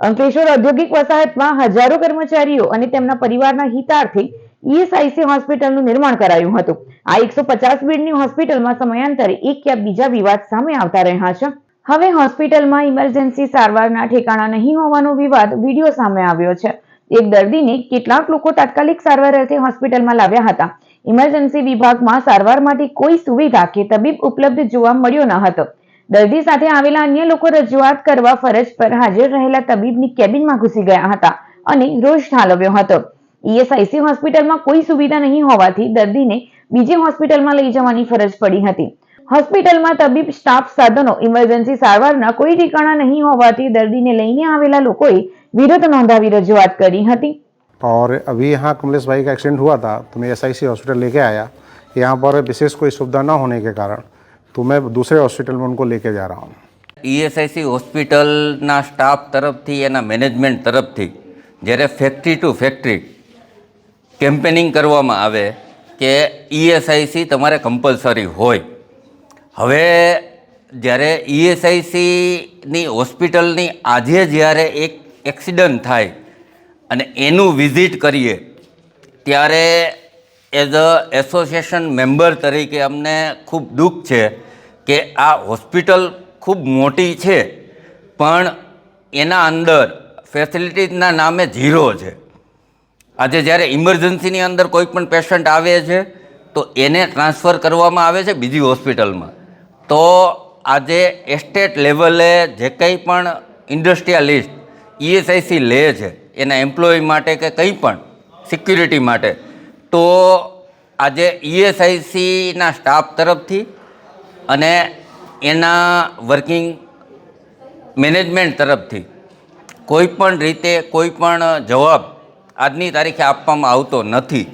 અંકલેશ્વર ઔદ્યોગિક વસાહતમાં હજારો કર્મચારીઓ અને તેમના પરિવારના હિતાર્થે ઈએસઆઈસી હોસ્પિટલનું નિર્માણ કરાયું હતું. આ એકસો પચાસ બેડની હોસ્પિટલમાં સમયાંતરે એક યા બીજા વિવાદ સામે આવતા રહ્યા છે. હવે હોસ્પિટલમાં ઇમરજન્સી સારવારના ઠેકાણા નહીં હોવાનો વિવાદ વીડિયો સામે આવ્યો છે. એક દર્દીને કેટલાક લોકો તાત્કાલિક સારવાર અર્થે હોસ્પિટલમાં લાવ્યા હતા. ઇમરજન્સી વિભાગમાં સારવાર માટે કોઈ સુવિધા કે તબીબ ઉપલબ્ધ જોવા મળ્યો ન હતો. દર્દી સાથે આવેલા અન્ય લોકો રજૂઆત કરવા ફરજ પર હાજર રહેલા તબીબની કેબિનમાં ઘૂસી ગયા હતા અને રોષ ઠાલવ્યો હતો ઈએસઆઈસી હોસ્પિટલમાં કોઈ સુવિધા નહીં હોવાથી દર્દીને બીજી હોસ્પિટલમાં લઈ જવાની ફરજ પડી હતી હોસ્પિટલમાં તબીબ સ્ટાફ સાધનો ઇમરજન્સી સારવારના કોઈ ઠેકાણા નહીં હોવાથી દર્દીને લઈને આવેલા લોકોએ વિરોધ નોંધાવી રજૂઆત કરી હતી और अभी यहाँ कमलेश भाई का एक्सीडेंट हुआ था तो मैं एस हॉस्पिटल लेके आया यहाँ पर विशेष कोई सुविधा न होने के कारण तो मैं दूसरे हॉस्पिटल में उनको लेके जा रहा हूँ ઈએસઆઈસી હોસ્પિટલના સ્ટાફ તરફથી એના મેનેજમેન્ટ તરફથી જ્યારે ફેક્ટરી ટુ ફેક્ટરી કેમ્પેનિંગ કરવામાં આવે કે ઈએસઆઈસી તમારે કમ્પલસરી હોય હવે જ્યારે ઈએસઆઈસીની હોસ્પિટલની આજે જ્યારે એક એક્સિડન્ટ થાય અને એનું વિઝિટ કરીએ ત્યારે એઝ અ એસોસિએશન મેમ્બર તરીકે અમને ખૂબ દુઃખ છે કે આ હોસ્પિટલ ખૂબ મોટી છે, પણ એના અંદર ફેસિલિટીઝના નામે ઝીરો છે. આજે જ્યારે ઇમરજન્સીની અંદર કોઈ પણ પેશન્ટ આવે છે, તો એને ટ્રાન્સફર કરવામાં આવે છે બીજી હોસ્પિટલમાં. તો આજે એસ્ટેટ લેવલે જે કંઈ પણ ઇન્ડસ્ટ્રીયાલિસ્ટ ઈએસઆઈસી લે છે, એના એમ્પ્લોય માટે કે કંઈ પણ સિક્યુરિટી માટે, તો આજે ઈએસઆઈસીના સ્ટાફ તરફથી અને એના વર્કિંગ મેનેજમેન્ટ તરફથી કોઈ પણ રીતે કોઈ પણ જવાબ આજની તારીખે આપવામાં આવતો નથી.